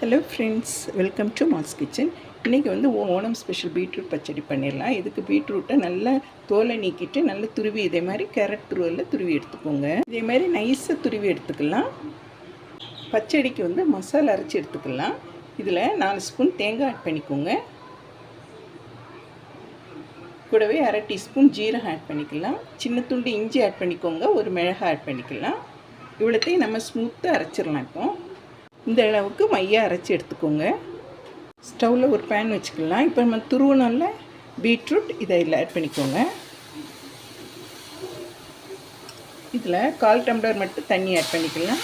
Hello friends welcome to mass kitchen இன்றைக்கி வந்து ஓ- ஓணம் ஸ்பெஷல் பீட்ரூட் பச்சடி பண்ணிடலாம். இதுக்கு பீட்ரூட்டை நல்லா தோலை நீக்கிட்டு நல்லா துருவி இதே மாதிரி கேரட் துருவலில் துருவி எடுத்துக்கோங்க. இதே மாதிரி நைஸாக துருவி எடுத்துக்கலாம். பச்சடிக்கு வந்து மசாலா அரைச்சி எடுத்துக்கலாம். இதில் நாலு ஸ்பூன் தேங்காய் ஆட் பண்ணிக்கோங்க. கூடவே அரை டீஸ்பூன் ஜீரகம் ஆட் பண்ணிக்கலாம். சின்ன துண்டு இஞ்சி ஆட் பண்ணிக்கோங்க. ஒரு மிளகாய் ஆட் பண்ணிக்கலாம். இவ்வளோத்தையும் நம்ம ஸ்மூத்தாக அரைச்சிடலாம் இப்போ. இந்த அளவுக்கு மையாக அரைச்சி எடுத்துக்கோங்க. ஸ்டவ்வில் ஒரு பேன் வச்சுக்கலாம். இப்போ நம்ம துருவனல்ல பீட்ரூட் இதை இதில் ஆட் பண்ணிக்கோங்க. இதில் கால் டம்ளர் மட்டும் தண்ணி ஆட் பண்ணிக்கலாம்.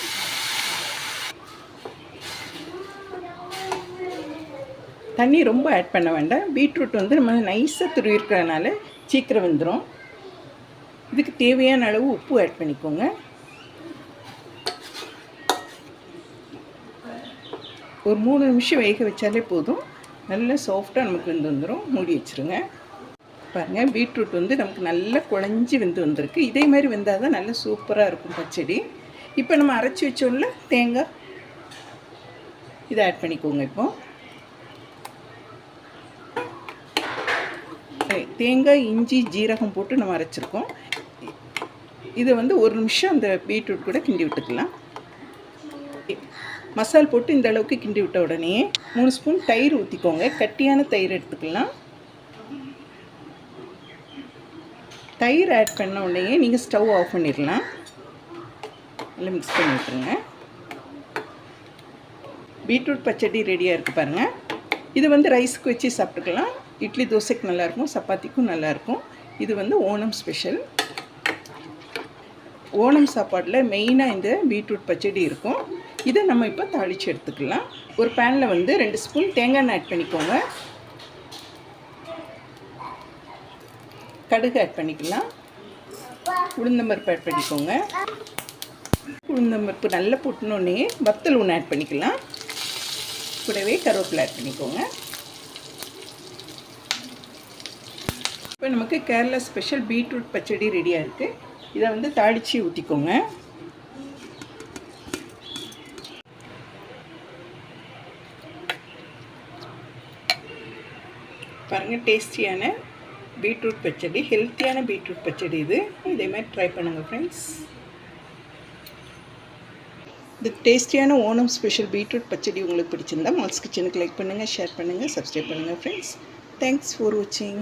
தண்ணி ரொம்ப ஆட் பண்ண வேண்டாம். பீட்ரூட் வந்து நம்ம நைஸாக துருவிருக்கிறதுனால சீக்கிரம் வந்துடும் இதுக்கு தேவையான அளவு உப்பு ஆட் பண்ணிக்கோங்க. ஒரு மூணு நிமிஷம் வேக வச்சாலே போதும். நல்ல சாஃப்டாக நமக்கு வெந்து வந்துடும் மூடி வச்சுருங்க. பாருங்கள் பீட்ரூட் வந்து நமக்கு நல்லா குழஞ்சி வெந்து வந்திருக்கு. இதே மாதிரி வெந்தால் தான் நல்லா சூப்பராக இருக்கும் பச்சடி. இப்போ நம்ம அரைச்சி வச்சோம்ல தேங்காய். இதை ஆட் பண்ணிக்கோங்க இப்போ. தேங்காய் இஞ்சி ஜீரகம் போட்டு நம்ம அரைச்சிருக்கோம். இதை வந்து ஒரு நிமிஷம் அந்த பீட்ரூட் கூட கிண்டி விட்டுக்கலாம். மசால் போட்டு இந்த அளவுக்கு கிண்டி விட்ட உடனே மூணு ஸ்பூன் தயிர் ஊற்றிக்கோங்க கட்டியான தயிர் எடுத்துக்கலாம். தயிர் ஆட் பண்ண உடனே நீங்கள் ஸ்டவ் ஆஃப் பண்ணிடலாம். நல்லா மிக்ஸ் பண்ணி விட்டுருங்க. பீட்ரூட் பச்சடி ரெடியாக இருக்குது பாருங்கள் இது வந்து ரைஸ்க்கு வச்சு சாப்பிட்டுக்கலாம். இட்லி தோசைக்கு நல்லாயிருக்கும் சப்பாத்திக்கும் நல்லாயிருக்கும் இது வந்து ஓணம் ஸ்பெஷல் ஓணம் சாப்பாட்டில் மெயினாக இந்த பீட்ரூட் பச்சடி இருக்கும். இதை நம்ம இப்போ தாளித்து எடுத்துக்கலாம். ஒரு பேனில் வந்து ரெண்டு ஸ்பூன் தேங்காய் ஆட் பண்ணிக்கோங்க. கடுகு ஆட் பண்ணிக்கலாம். உளுந்தம்பருப்பு ஆட் பண்ணிக்கோங்க. உளுந்தம்பருப்பு நல்லா புட்டினோடனே வத்தல் ஒன்று ஆட் பண்ணிக்கலாம். கூடவே கருவேப்பிலை ஆட் பண்ணிக்கோங்க. இப்போ நமக்கு கேரளா ஸ்பெஷல் பீட்ரூட் பச்சடி ரெடியாக இருக்குது இதை வந்து தாளித்து ஊற்றிக்கோங்க பாருங்கள் டேஸ்டியான பீட்ரூட் பச்சடி ஹெல்த்தியான பீட்ரூட் பச்சடி இது. இதே மாதிரி ட்ரை பண்ணுங்கள் ஃப்ரெண்ட்ஸ் இந்த டேஸ்டியான ஓணம் ஸ்பெஷல் பீட்ரூட் பச்சடி உங்களுக்கு பிடிச்சிருந்தா மால்ஸ் கிச்சனுக்கு லைக் பண்ணுங்கள் ஷேர் பண்ணுங்கள் சப்ஸ்கிரைப் பண்ணுங்கள் ஃப்ரெண்ட்ஸ் தேங்க்ஸ் ஃபார் வாட்சிங்